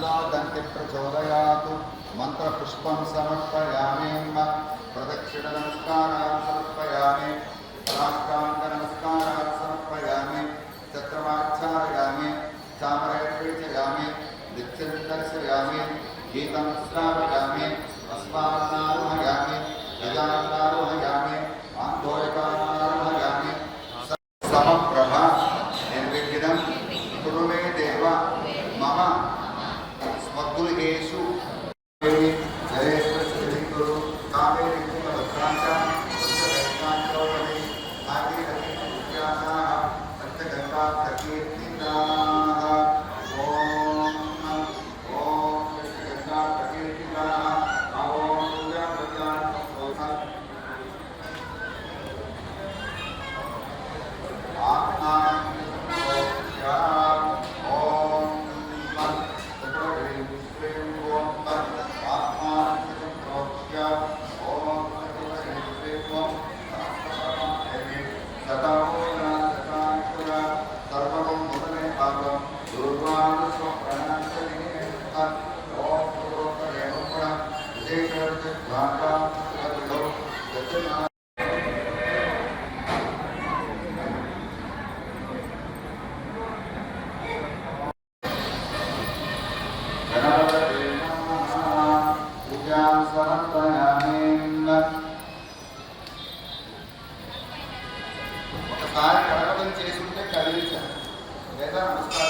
प्रह्लादन्ति प्रचोदया तो समर्पयामेऽम्ब प्रदक्षिणनमस्कारान् समर्पयामि। प्राष्टाङ्गनमस्कारान् समर्पयामि। चक्रमाच्छादयामि चामरे प्रेषयामि दिक्षं दर्शयामि। गीतं कुरु मे देव। मम faca, aqui, ఒకసారి కడగడం చేసుకుంటే కదిలించాలి లేదా నమస్కారం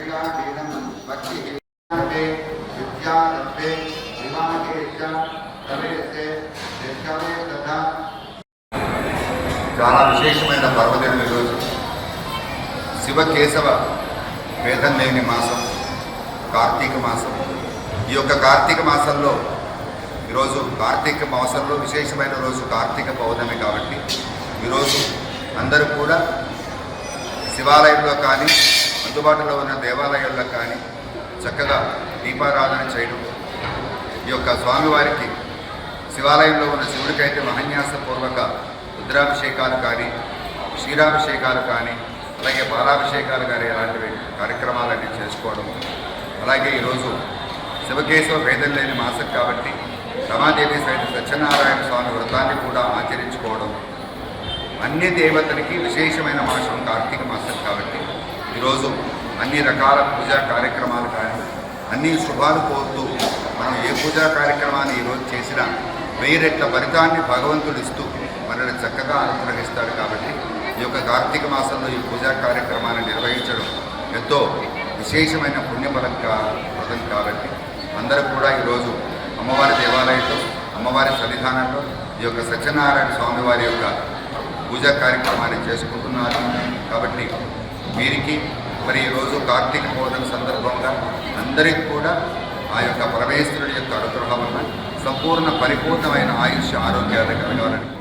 మంత్రహీనం క్రియాహీనం భక్తిహీనం విద్యారభ్యే వివాహే చ ప్రవేశే నిర్గమే తథా చాలా విశేషమైన పర్వదినం ఈరోజు. శివకేశవ భేదం లేని మాసం కార్తీక మాసం. ఈ యొక్క కార్తీక మాసంలో ఈరోజు కార్తీక మాసంలో విశేషమైన రోజు కార్తీక పౌర్ణమి కాబట్టి ఈరోజు అందరూ కూడా శివాలయంలో కానీ అందుబాటులో ఉన్న దేవాలయాల్లో కానీ చక్కగా దీపారాధన చేయడం. ఈ యొక్క స్వామివారికి శివాలయంలో ఉన్న శివుడికైతే మహన్యాసపూర్వక రుద్రాభిషేకాలు కానీ క్షీరాభిషేకాలు కానీ అలాగే బాలాభిషేకాలు కానీ ఇలాంటివి కార్యక్రమాలన్నీ చేసుకోవడం. అలాగే ఈరోజు శివకేశవ భేదం లేని మాసం కాబట్టి రమాదేవి సైతం సత్యనారాయణ స్వామి వ్రతాన్ని కూడా ఆచరించుకోవడం. అన్ని దేవతలకి విశేషమైన మాసం కార్తీక మాసం కాబట్టి ఈరోజు అన్ని రకాల పూజా కార్యక్రమాలు కానీ అన్ని శుభాలు కోరుతూ మనం ఏ పూజా కార్యక్రమాన్ని ఈరోజు చేసినా వెయ్యి రెట్ల ఫలితాన్ని భగవంతుడు ఇస్తూ మనల్ని చక్కగా అనుగ్రహిస్తాడు కాబట్టి ఈ యొక్క కార్తీక మాసంలో ఈ పూజా కార్యక్రమాన్ని నిర్వహించడం ఎంతో విశేషమైన పుణ్యఫలం కా పదం కాబట్టి అందరూ కూడా ఈరోజు అమ్మవారి దేవాలయంలో అమ్మవారి సన్నిధానంలో ఈ యొక్క సత్యనారాయణ స్వామి వారి యొక్క పూజా కార్యక్రమాన్ని చేసుకుంటున్నారు కాబట్టి వీరికి మరి ఈరోజు కార్తీక పౌర్ణమి సందర్భంగా అందరికి కూడా ఆ యొక్క పరమేశ్వరుడి యొక్క అనుగ్రహం వల్ల సంపూర్ణ పరిపూర్ణమైన ఆయుష్ కలగాలని